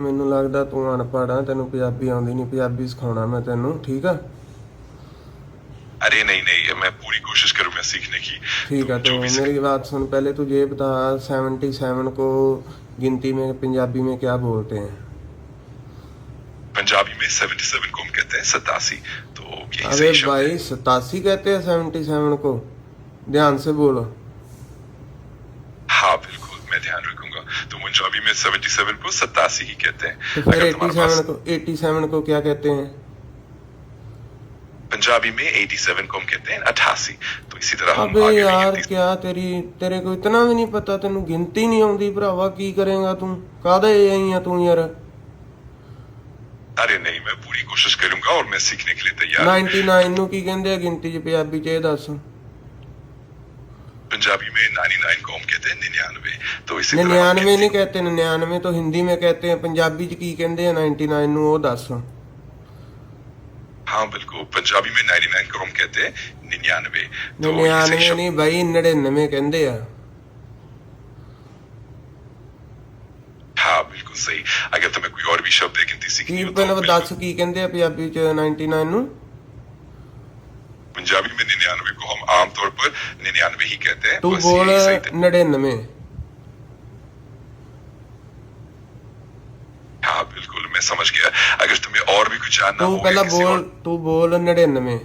ਮੈਨੂੰ ਲੱਗਦਾ ਤੂੰ ਅਨਪੜ੍ਹ ਆ ਤੈਨੂੰ ਪੰਜਾਬੀ ਆਉਂਦੀ ਨਹੀਂ ਪੰਜਾਬੀ ਸਿਖਾਉਣਾ ਮੈਂ ਤੈਨੂੰ ਠੀਕ ਆ अरे नहीं नहीं मैं पूरी कोशिश करूंगा सीखने की ठीक है तुम तो जो भी सिख- मेरी बात सुन पहले तू ये बता 77 को गिनती में पंजाबी में क्या बोलते हैं पंजाबी में 77 को हम कहते हैं सतासी तो यही अबे सही शब्द भाई सतासी कहते हैं 77 को ध्यान से बोलो है। हाँ बिल्कुल मैं ध्यान रखूंगा तो पंजाबी में 77 को सतासी ही कहते हैं तो फिर अगर तुम्हारे 87 पास को 87 को क्या कहते हैं पंजाबी में 87 को हम कहते हैं अठासी तो इसी तरह हम अबे आगे भी यार गिनती क्या तेरी तेरे को इतना भी नहीं पता ਤੈਨੂੰ ਗਿਣਤੀ ਨਹੀਂ ਆਉਂਦੀ ਭਰਾਵਾ ਕੀ ਕਰੇਗਾ ਤੂੰ ਕਾਹਦੇ ਆਈ ਆ ਤੂੰ ਯਾਰ अरे नहीं मैं पूरी कोशिश करूंगा और मैं सीखने के लिए तैयार हूं 99 ਨੂੰ ਕੀ ਕਹਿੰਦੇ ਆ ਗਿਣਤੀ ਚ ਪੰਜਾਬੀ ਚ ਇਹ ਦੱਸ पंजाबी में 99 को हम कहते हैं निन्यानवे तो इसी तरह हम 99 गिनती- नहीं कहते 99 तो हिंदी में कहते हैं पंजाबी ਚ ਕੀ ਕਹਿੰਦੇ ਆ 99 ਨੂੰ ਉਹ ਦੱਸ हाँ बिल्कुल पंजाबी में 99 को हम कहते हैं निन्यानवे तो ये 99 सही शब्द ਨਹੀਂ ਬਾਈ 99 ਕਹਿੰਦੇ ਆ हाँ बिल्कुल सही अगर तुम्हें कोई और भी शब्द है गिनती सीखनी ਕੀ हो तो ਪਹਿਲਾਂ बिल्कुल। ਦੱਸ ਕੀ ਕਹਿੰਦੇ ਆ ਪੰਜਾਬੀ ਚ 99 ਨੂੰ पंजाबी में आम तौर पर निन्यानवे ही कहते हैं तो टू बोल नड़िन्नवे। हाँ बिल्कुल मैं समझ गया। अगर तुम्हें और भी कुछ जानना तो हो पहला बोल तू तो बोल नड़िन्नवे।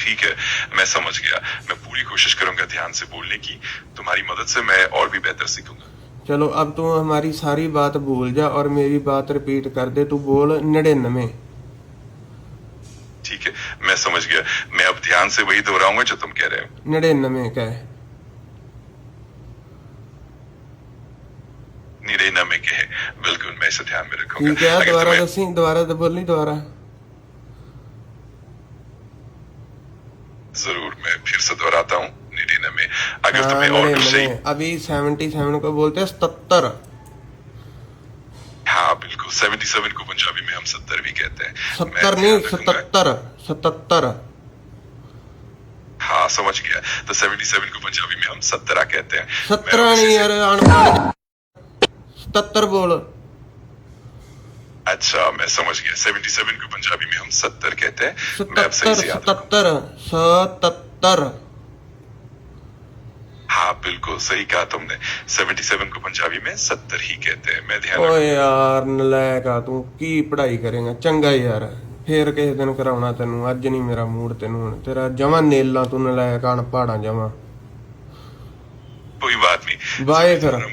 ठीक है मैं समझ गया। मैं पूरी कोशिश करूँगा ध्यान से बोलने की। तुम्हारी मदद से मैं और भी बेहतर सीखूँगा। चलो अब तू हमारी सारी बात भूल जा और मेरी बात रिपीट कर दे तू बोल नड़िन्नवे। ठीक है मैं समझ गया। मैं अब ध्यान से वही दोहराऊँगा जो तुम कह रहे हो। 99 कह निन्यानवे के है। बिल्कुल मैं इसे ध्यान में रखूँगा। है अगर दोबारा दसी दोबारा तो बोली दोबारा। ज़रूर मैं फिर से दोहराता हूँ। निन्यानवे अगर हाँ, तुम्हें और कुछ सही अभी 77 को बोलते हैं 77 हाँ बिल्कुल। 77 को पंजाबी में हम सत्तर भी कहते हैं। 70 नहीं ध्यान सतर हाँ समझ गया। तो सेवेंटी सेवन को पंजाबी में हम सत्रह कहते हैं। सत्रह नहीं यार सतर बोल। अच्छा मैं समझ गया। सेवेंटी सेवन को पंजाबी में हम सत्तर कहते हैं। सतर सतर हाँ बिल्कुल सही कहा तुमने। सेवेंटी सेवन को पंजाबी में सत्तर ही कहते हैं। मैं ध्यान ओ यार नलायक तू की पढ़ाई करेगा? चंगा यार ਫੇਰ ਕਿਸੇ ਦਿਨ ਕਰਾਉਣਾ ਤੈਨੂੰ ਅੱਜ ਨਹੀਂ ਮੇਰਾ ਮੂਡ ਤੈਨੂੰ ਹੁਣ ਤੇਰਾ ਜਮਾ ਨੇਲਾਂ ਤੂੰ ਨਲਾਇਕ ਅਣ ਪਹਾੜਾਂ ਜਮਾ। ਕੋਈ ਬਾਤ ਨਹੀਂ। ਬਾਏ ਫਿਰ।